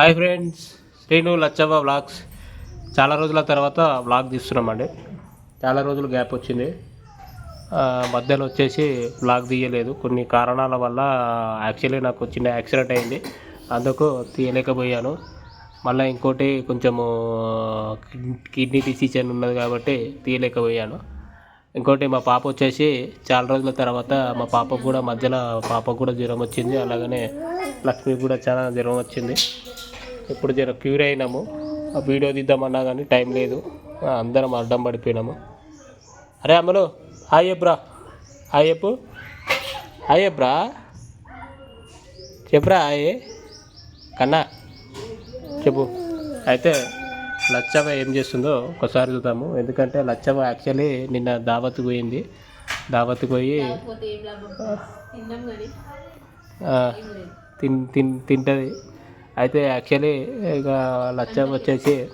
Hi friends Srinu Lachchavva vlogs. చాలా రోజుల తర్వాత వ్లాగ్ తీస్తున్నామండి. చాలా రోజులు గ్యాప్ వచ్చింది. మధ్యలో వచ్చేసి వ్లాగ్ తీయలేదు. కొన్ని కారణాల వల్ల యాక్చువల్లీ నాకు చిన్న యాక్సిడెంట్ అయింది. అందుకు తీయలేకపోయాను. మళ్ళీ ఇంకోటి కొంచెము కిడ్నీ డిసిషన్ ఉన్నది కాబట్టి తీయలేకపోయాను. ఇంకోటి మా పాప వచ్చేసి చాలా రోజుల తర్వాత మా పాపకు కూడా మధ్యలో పాపకు కూడా జ్వరం వచ్చింది. అలాగనే లక్ష్మికి కూడా చాలా జ్వరం వచ్చింది. ఇప్పుడు జర క్యూర్ అయినాము. ఆ వీడియో తీద్దామన్నా కానీ టైం లేదు. అందరం అడ్డం పడిపోయినాము. అరే అమ్మలు చెప్పు హాయ్ చెప్పురా చెప్పురా హాయ్. కన్నా చెప్పు. అయితే లచ్చవ్వ ఏం చేస్తుందో ఒకసారి చూద్దాము. ఎందుకంటే లచ్చవ్వ యాక్చువల్లీ నిన్న దావత్కి పోయింది. దావత్కి పోయి తిన్ తిన్ తింటుంది. అయితే యాక్చువల్లీ ఇక లచ్చవ్వ వచ్చేసి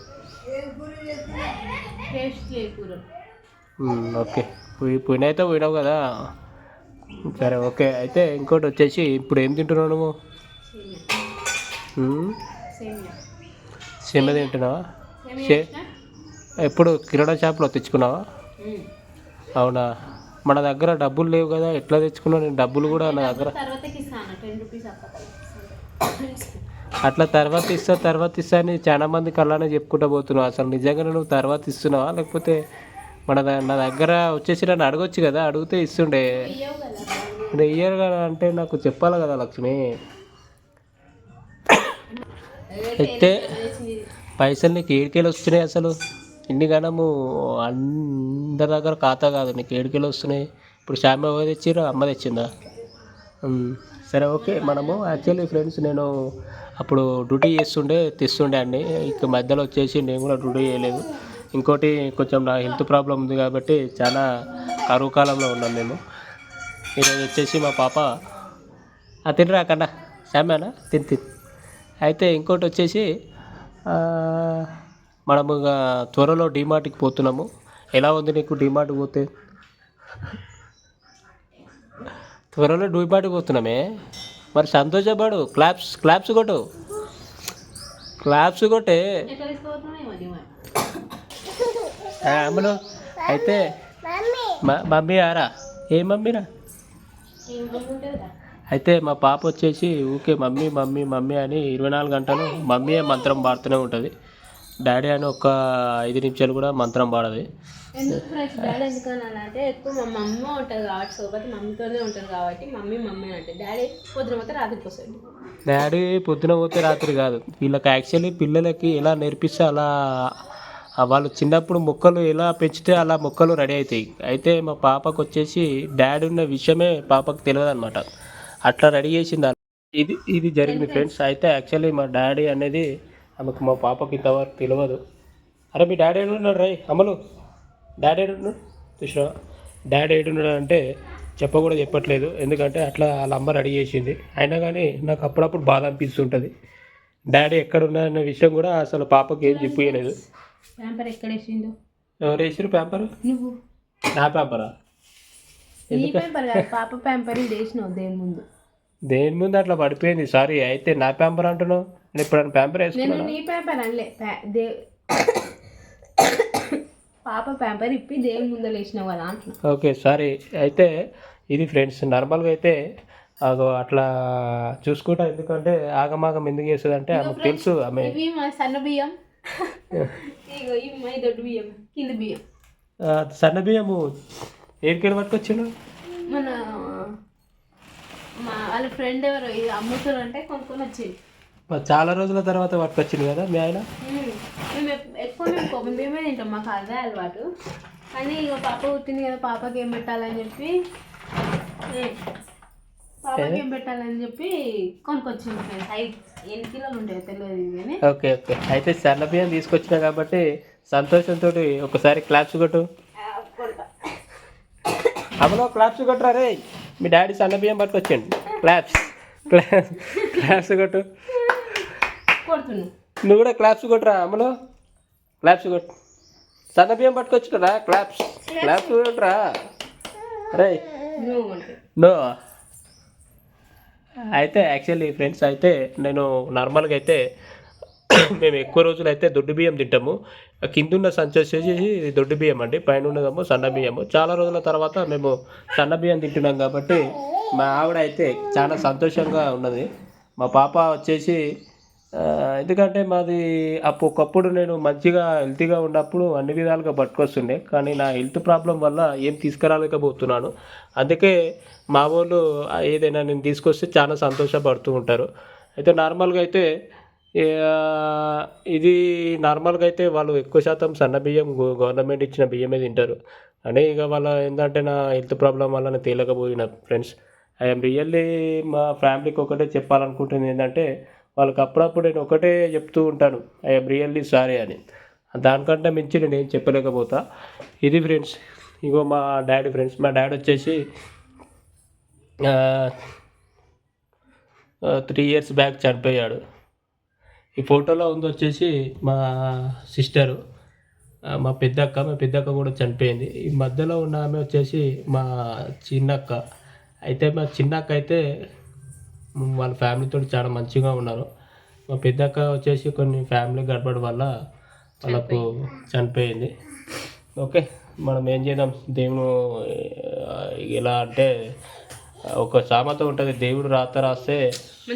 ఓకే. పోయి పోయినైతే పోయినావు కదా. సరే ఓకే. అయితే ఇంకోటి వచ్చేసి ఇప్పుడు ఏం తింటున్నావు నువ్వు? సేమియా మ్, సేమియా సేమియా తింటున్నావా? ఎప్పుడు కిరాణా షాప్లో తెచ్చుకున్నావా. అవునా? మన దగ్గర డబ్బులు లేవు కదా ఎట్లా తెచ్చుకున్నావు? నేను డబ్బులు కూడా నా దగ్గర అట్లా తర్వాత ఇస్తా తర్వాత ఇస్తా అని చాలా మందికి అలానే చెప్పుకుంటూ పోతున్నావు. అసలు నిజంగా నువ్వు తర్వాత ఇస్తున్నావా? లేకపోతే మన నా దగ్గర వచ్చేసి నన్ను అడగొచ్చు కదా? అడిగితే ఇస్తుండే. ఇయ్యవు కదా ఇయ్యరు కదా అంటే నాకు చెప్పాలి కదా లక్ష్మి. అయితే పైసలు నీకు ఏడికేలు వస్తున్నాయి అసలు? ఇన్ని గణము అందరి దగ్గర ఖాతా కాదు నీకు ఏడికేలు వస్తున్నాయి? ఇప్పుడు శామ్య తెచ్చిరా తెచ్చిర్రు? అమ్మ తెచ్చిందా? సరే ఓకే. మనము యాక్చువల్లీ ఫ్రెండ్స్ నేను అప్పుడు డ్యూటీ చేస్తుండే తెస్తుండే అండి ఇక మధ్యలో వచ్చేసి నేను కూడా డ్యూటీ చేయలేదు. ఇంకోటి కొంచెం నా హెల్త్ ప్రాబ్లం ఉంది కాబట్టి చాలా కరువు కాలంలో ఉన్నాం మేము. ఈరోజు వచ్చేసి మా పాప ఆ తినరా కన్నా. శామ్యానా తిని తిని. అయితే ఇంకోటి వచ్చేసి మనము త్వరలో డిమార్ట్కి పోతున్నాము. ఎలా ఉంది నీకు డిమార్ట్ పోతే? త్వరలో డిమార్ట్కి పోతున్నామే మరి సంతోషపడు క్లాప్స్ క్లాప్స్ కొట్టు. క్లాప్స్ కొట్టే. ఎట్లా అమ్మలు అయితే మా మమ్మీ ఆరా? ఏ మమ్మీరా అయితే మా పాప వచ్చేసి ఊకే మమ్మీ మమ్మీ మమ్మీ అని ఇరవై నాలుగు గంటలు మమ్మీ మంత్రం పాడుతూనే ఉంటుంది. డాడీ అని ఒక ఐదు నిమిషాలు కూడా మంత్రం పాడదు. ఎందుకు ఫ్రెండ్స్? డాడీ అంటే ఎక్కువ మా మమ్మ ఉంటుంది కాబట్టి సోబతి మమ్మీతోనే ఉంటుంది కాబట్టి మమ్మీ మమ్మీ అంటే. డాడీ పొద్దున పోతే రాత్రికి వస్తాడు డాడీ పొద్దున పోతే రాత్రి కాదు. వీళ్ళకి యాక్చువల్లీ పిల్లలకి ఎలా నేర్పిస్తే అలా వాళ్ళు చిన్నప్పుడు మొక్కలు ఎలా పెంచితే అలా మొక్కలు రెడీ అవుతాయి. అయితే మా పాపకు వచ్చేసి డాడీ ఉన్న విషయమే పాపకు తెలియదు అనమాట అట్లా రెడీ చేసింది. ఇది ఇది జరిగింది ఫ్రెండ్స్. అయితే యాక్చువల్లీ మా డాడీ అనేది ఆమెకు మా పాపకి ఇంతవరకు తెలియదు అరే మీ డాడీ ఏడున్నాడు రై? అమలు. డాడీ ఏడున్నాడు చూసినా? డాడీ ఏడున్నాడు అంటే చెప్ప కూడా చెప్పట్లేదు. ఎందుకంటే అట్లా వాళ్ళ అమ్మ రెడీ చేసింది. అయినా కానీ నాకు అప్పుడప్పుడు బాధ అనిపిస్తుంటుంది. డాడీ ఎక్కడ ఉన్నాడన్న విషయం కూడా అసలు పాపకి ఏం చెప్పలేదు ప్యాంపర్ ఎక్కడ వేసిండు? ఎవరు వేసారు పేపర్ నువ్వు. నా పేపరా నీ ప్యాంపర్ కాదు పాప ప్యాంపర్ ఇది వేసినావు దేని ముందు. దేని ముందు అట్లా పడిపోయింది? సారీ అయితే నా పేపర్ అంటున్నావు? నేను ఇప్పుడు పేపర్ నేను నీ ప్యాంపర్ అనలే. దే పాప ప్యాంపర్ ఇప్పి దేవుని ముందర వేసినావు కదా అంటున్నా. Okay sorry. అయితే ఇది ఫ్రెండ్స్ నార్మల్గా అయితే అగో అట్లా చూసుకుంటా ఎందుకంటే ఆగమాగం ఎందుకు చేస్తుంది అంటే ఆమెకు తెలుసు ఆమె ఇవి మా సన్న బియ్యం. ఇగో ఇవి మా దొడ్డు బియ్యం కింద బియ్యం. ఆ, సన్న బియ్యము ఏడికెళ్ళి పట్టుకొచ్చిండు? మన మా వాళ్ళ ఫ్రెండ్ ఎవరు ఇది అమ్ముతారు అంటే కొనుక్కొని వచ్చింది చాలా రోజుల తర్వాత పట్టుకొచ్చిండు కదా మీ ఆయన? ఎక్కువ మేము కొబ్బరి బియ్యమే తింటాం మాకు అదే అలవాటు. కానీ ఇక పాప పుట్టింది కదా పాపకి ఏం పెట్టాలని చెప్పి. పాపకి ఏం? పెట్టాలని చెప్పి కొనుక్కొచ్చింది ఫ్రెండ్స్ ఐదు ఎన్ని కిలోలు ఉంటాయో తెలియదు కానీ. Okay okay. అయితే సన్న బియ్యం తీసుకొచ్చినా కాబట్టి సంతోషంతో ఒకసారి క్లాప్స్ కొట్టు. అమలో క్లాప్స్ కొట్టురా రే మీ డాడీ సన్న బియ్యం పట్టుకొచ్చిండు. క్లాప్స్ క్లాప్స్ క్లాప్స్ కొట్టు. నువ్వు కూడా క్లాప్స్ కొట్టురా అమలో. క్లాప్స్ కొట్టు. సన్న బియ్యం పట్టుకొచ్చురా క్లాప్స్ క్లాప్స్ కొట్టురా. రే నో. అయితే యాక్చువల్లీ ఫ్రెండ్స్ అయితే నేను నార్మల్గా అయితే మేము ఎక్కువ రోజులు అయితే దొడ్డు బియ్యం తింటాము. కింద ఉన్న సంచి వచ్చేసి దొడ్డు బియ్యం అండి. పైన ఉన్నదేమో సన్న బియ్యము. చాలా రోజుల తర్వాత మేము సన్న బియ్యం తింటున్నాం కాబట్టి మా ఆవిడ అయితే చాలా సంతోషంగా ఉన్నది. మా పాప వచ్చేసి ఎందుకంటే మాది అప్పుడు ఒకప్పుడు నేను మంచిగా హెల్తీగా ఉన్నప్పుడు అన్ని విధాలుగా పట్టుకొస్తుండే. కానీ నా హెల్త్ ప్రాబ్లం వల్ల ఏం తీసుకురాలేకపోతున్నాను. అందుకే మా వాళ్ళు ఏదైనా నేను తీసుకొస్తే చాలా సంతోషపడుతూ ఉంటారు. అయితే నార్మల్గా అయితే ఇది నార్మల్గా అయితే వాళ్ళు ఎక్కువ శాతం సన్న బియ్యం గవర్నమెంట్ ఇచ్చిన బియ్యమే తింటారు. అని ఇక వాళ్ళ ఏంటంటే నా హెల్త్ ప్రాబ్లం వల్ల నేను తేలకపోయిన ఫ్రెండ్స్. ఐఎమ్ రియల్లీ మా ఫ్యామిలీకి ఒకటే చెప్పాలనుకుంటుంది ఏంటంటే వాళ్ళకి అప్పుడప్పుడు నేను ఒకటే చెప్తూ ఉంటాను ఐఎమ్ రియల్లీ సారీ అని. దానికంటే మించి నేను ఏం చెప్పలేకపోతా. ఇది ఫ్రెండ్స్ ఇగో మా డాడీ ఫ్రెండ్స్ మా డాడీ వచ్చేసి త్రీ ఇయర్స్ బ్యాక్ చనిపోయాడు. ఈ ఫోటోలో ఉంది వచ్చేసి మా సిస్టరు మా పెద్దక్క మా పెద్దక్క కూడా చనిపోయింది. ఈ మధ్యలో ఉన్న ఆమె వచ్చేసి మా చిన్నక్క. అయితే మా చిన్నక్క అయితే వాళ్ళ ఫ్యామిలీతో చాలా మంచిగా ఉన్నారు. మా పెద్దక్క వచ్చేసి కొన్ని ఫ్యామిలీ గడపడం వల్ల వాళ్ళకు చనిపోయింది. ఓకే మనం ఏం చేద్దాం? దేవుడు ఎలా అంటే ఒక సామెత ఉంటుంది దేవుడు రాత రాస్తే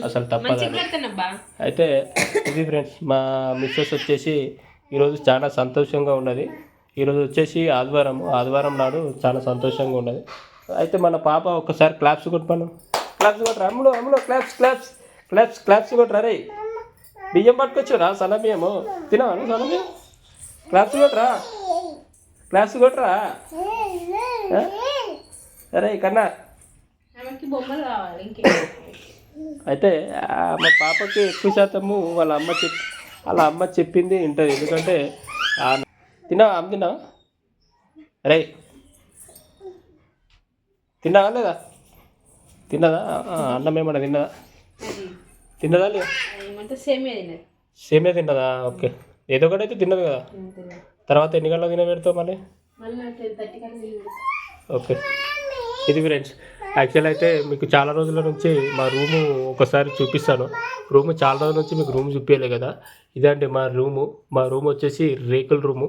అసలు తప్పదని అయితే ఇది ఫ్రెండ్స్ మా మిస్సెస్ వచ్చేసి ఈరోజు చాలా సంతోషంగా ఉన్నది. ఈరోజు వచ్చేసి ఆదివారం ఆదివారం నాడు చాలా సంతోషంగా ఉన్నది. అయితే మన పాప ఒక్కసారి క్లాప్స్ కొట్టుపాను క్లాప్స్ కొట్టరా అమ్ముడు అమ్ముడు క్లాప్స్ క్లాప్స్ క్లాప్స్ క్లాప్స్ కొట్టరా రే. బియ్యం పట్టుకొచ్చురా సన్న బియ్యము తినవా నువ్వు సన్న బియ్యం క్లాప్స్ కొట్టరా క్లాప్స్ కొట్టరా? సరే కన్నా. అయితే మా పాపకి ఎక్కువ శాతము వాళ్ళ అమ్మ చెప్ వాళ్ళ అమ్మ చెప్పింది వింటది. ఎందుకంటే తిన్నావా? అమ్మ తిన్నావా? రే. తిన్నావా లేదా? తిన్నదా? అన్నం ఏమన్నా తిన్నదా? తిన్నదా లేదా? సేమే తిన్నదా. ఓకే. ఏదో ఒకటి అయితే తిన్నది కదా. తర్వాత ఎన్ని గంటలకు తిన పెడతావు మళ్ళీ? ఓకే. ఇది ఫ్రెండ్స్ యాక్చువల్ అయితే మీకు చాలా రోజుల నుంచి మా రూము ఒకసారి చూపిస్తాను. రూము చాలా రోజుల నుంచి మీకు రూమ్ చూపించలే కదా. ఇదండి మా రూము. మా రూమ్ వచ్చేసి రేకుల రూము.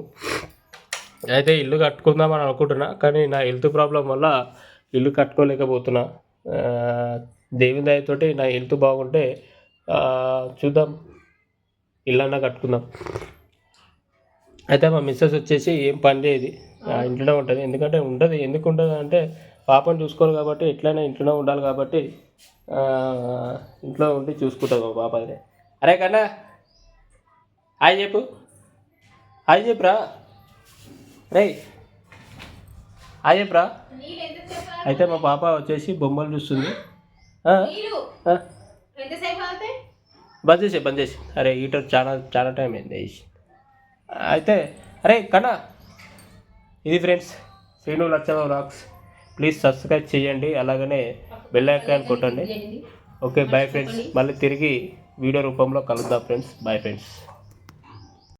అయితే ఇల్లు కట్టుకుందామని అనుకుంటున్నా కానీ నా హెల్త్ ప్రాబ్లం వల్ల ఇల్లు కట్టుకోలేకపోతున్నా. దేవుని దయతోటి నా హెల్త్ బాగుంటే చూద్దాం. ఇల్లన్నా కట్టుకుందాం. అయితే మా మిస్సెస్ వచ్చేసి ఏం పని చేయదు ఇంట్లోనే ఉంటుంది. ఎందుకంటే ఉండదు. ఎందుకు ఉండదు అంటే పాపను చూసుకోవాలి కాబట్టి ఎట్లయినా ఇంట్లోనే ఉండాలి కాబట్టి ఇంట్లో ఉండి చూసుకుంటుంది మా పాపని అరే కన్నా హాయ్ చెప్పు. హాయ్ చెప్పురా. రే హాయ్ చెప్పురా. అయితే మా పాప వచ్చేసి బొమ్మలు చూస్తుంది. బంద్ చేసే బంద్ చేసి అరే హీటర్ చాలా చాలా టైం అయింది వేసి అయితే అరే కన్నా. ఇది friends Srinu Lachchava vlogs. Please subscribe చేయండి అలాగనే బెల్ ఐకాన్ కొట్టండి. ఓకే బాయ్ ఫ్రెండ్స్ మళ్ళీ తిరిగి వీడియో రూపంలో కలుద్దాం ఫ్రెండ్స్ బాయ్ ఫ్రెండ్స్